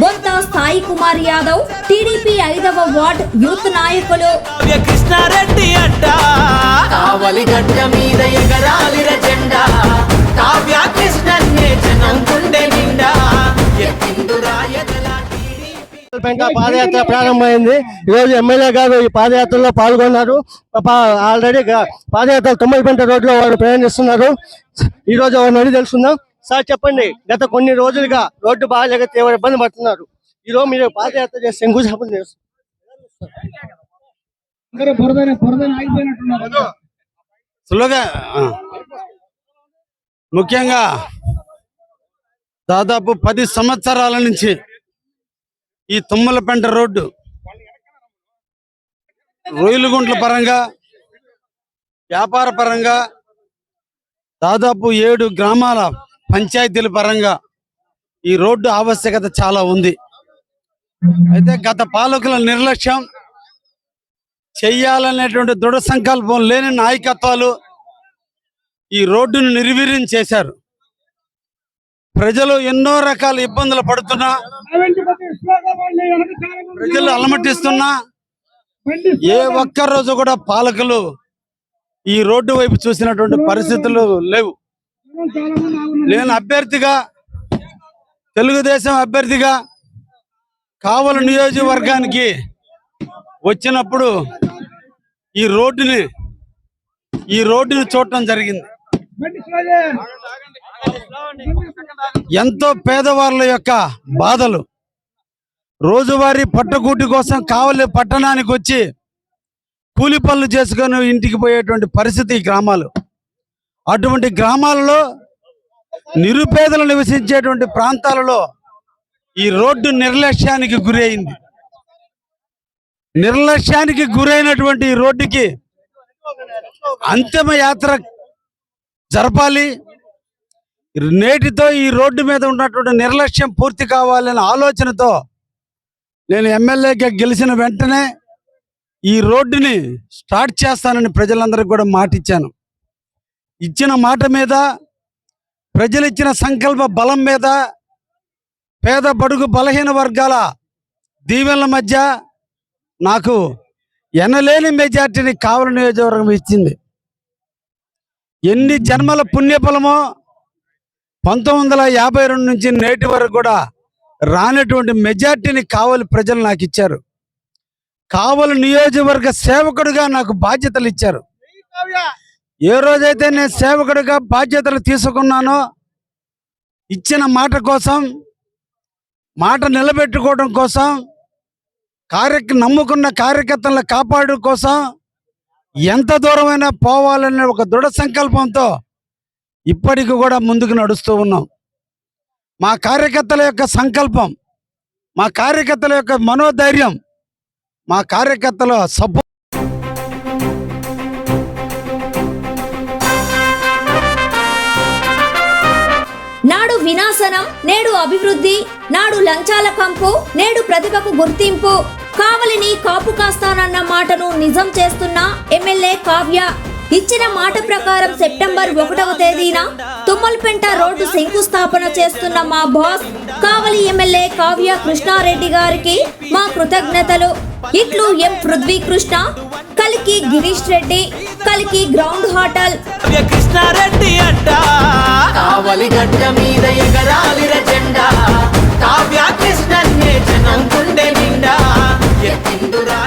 బొంత సాయి కుమార్ యాదవ్ టీడీపీ ఐదవ ward youth నాయకులు. కావ్య కృష్ణారెడ్డి అడ్డ. కావలి గడ్డ మీద ఎగరాలిర జెండా. కావ్య కృష్ణన్నే జనం గుండె నిండా. పెంట పాదయాత్ర ప్రారంభమైంది. ఈరోజు ఎమ్మెల్యే గారు ఈ పాదయాత్రలో పాల్గొన్నారు. ఆల్రెడీ పాదయాత్ర తొమ్మిదిపెంట రోడ్లో వారు ప్రయాణిస్తున్నారు. ఈ రోజు వారిని అడిగి తెలుసుకుందాం. సార్ చెప్పండి. గత కొన్ని రోజులుగా రోడ్డు బాగాలేక తీవ్ర ఇబ్బంది పడుతున్నారు. ఈ రోజు మీరు పాదయాత్ర చేసి శంకుస్థాపన చేస్తున్నారు. ముఖ్యంగా దాదాపు పది సంవత్సరాల నుంచి ఈ తుమ్మలపెంట రోడ్డు రొయ్యలుగుంట్ల పరంగా వ్యాపార పరంగా దాదాపు ఏడు గ్రామాల పంచాయతీల పరంగా ఈ రోడ్డు ఆవశ్యకత చాలా ఉంది. అయితే గత పాలకుల నిర్లక్ష్యం చెయ్యాలనేటువంటి దృఢ సంకల్పం లేని నాయకత్వాలు ఈ రోడ్డును నిర్వీర్యం చేశారు. ప్రజలు ఎన్నో రకాల ఇబ్బందులు పడుతున్నా ప్రజలు అలమటిస్తున్నా ఏ ఒక్క రోజు కూడా పాలకులు ఈ రోడ్డు వైపు చూసినటువంటి పరిస్థితులు లేవు. నేను అభ్యర్థిగా తెలుగుదేశం అభ్యర్థిగా కావల నియోజకవర్గానికి వచ్చినప్పుడు ఈ రోడ్డుని ఈ రోడ్డుని చూడటం జరిగింది. ఎంతో పేదవాళ్ళ యొక్క బాధలు. రోజువారీ పట్టకూటి కోసం కావలి పట్టణానికి వచ్చి కూలి పనులు చేసుకొని ఇంటికి పోయేటువంటి పరిస్థితి ఈ గ్రామాలు. అటువంటి గ్రామాలలో నిరుపేదలు నివసించేటువంటి ప్రాంతాలలో ఈ రోడ్డు నిర్లక్ష్యానికి గురైంది. నిర్లక్ష్యానికి గురైనటువంటి ఈ రోడ్డుకి అంతిమ యాత్ర జరపాలి. నేటితో ఈ రోడ్డు మీద ఉన్నటువంటి నిర్లక్ష్యం పూర్తి కావాలనే ఆలోచనతో నేను ఎమ్మెల్యేగా గెలిచిన వెంటనే ఈ రోడ్డుని స్టార్ట్ చేస్తానని ప్రజలందరికీ కూడా మాట ఇచ్చాను ఇచ్చిన మాట మీద ప్రజలిచ్చిన సంకల్ప బలం మీద పేద బడుగు బలహీన వర్గాల దీవెనల మధ్య నాకు ఎనలేని మెజార్టీని కావలి నియోజకవర్గం ఇచ్చింది. ఎన్ని జన్మల పుణ్యఫలమో పంతొమ్మిది వందల యాభై రెండు నుంచి నేటి వరకు కూడా రానటువంటి మెజార్టీని కావలి ప్రజలు నాకు ఇచ్చారు. కావలి నియోజకవర్గ సేవకుడుగా నాకు బాధ్యతలు ఇచ్చారు. ఏ రోజైతే నేను సేవకుడిగా బాధ్యతలు తీసుకున్నానో ఇచ్చిన మాట కోసం మాట నిలబెట్టుకోవడం కోసం కార్య నమ్ముకున్న కార్యకర్తలను కాపాడడం కోసం ఎంత దూరమైనా పోవాలనే ఒక దృఢ సంకల్పంతో ఇప్పటికి కూడా ముందుకు నడుస్తూ ఉన్నాం. మా కార్యకర్తల యొక్క సంకల్పం మా కార్యకర్తల యొక్క మనోధైర్యం మా కార్యకర్తల సపో విధానం నేడు అభివృద్ధి నాడు లంచాల కంపు నేడు ప్రతిభకు గుర్తింపు. కావలిని కాపు కాస్తానన్న మాటను నిజం చేస్తున్న ఎమ్మెల్యే కావ్య. ఇచ్చిన మాట ప్రకారం సెప్టెంబర్ ఒకటవ తేదీన తుమ్మల్పెంట రోడ్డు శంకుస్థాపన చేస్తున్న మా బాస్ కావలి ఎమ్మెల్యే కావ్య కృష్ణారెడ్డి గారికి మా కృతజ్ఞతలు. ఇట్లు ఎం పృథ్వీకృష్ణ కలికి గిరీష్ రెడ్డి కలికి గ్రౌండ్ హోటల్. కృష్ణారెడ్డి అడ్డ కావలి గడ్డ మీద ఎగరాలిర జెండా కావ్య కృష్ణన్నే జనం గుండె నిండా. ఎత్తిందురా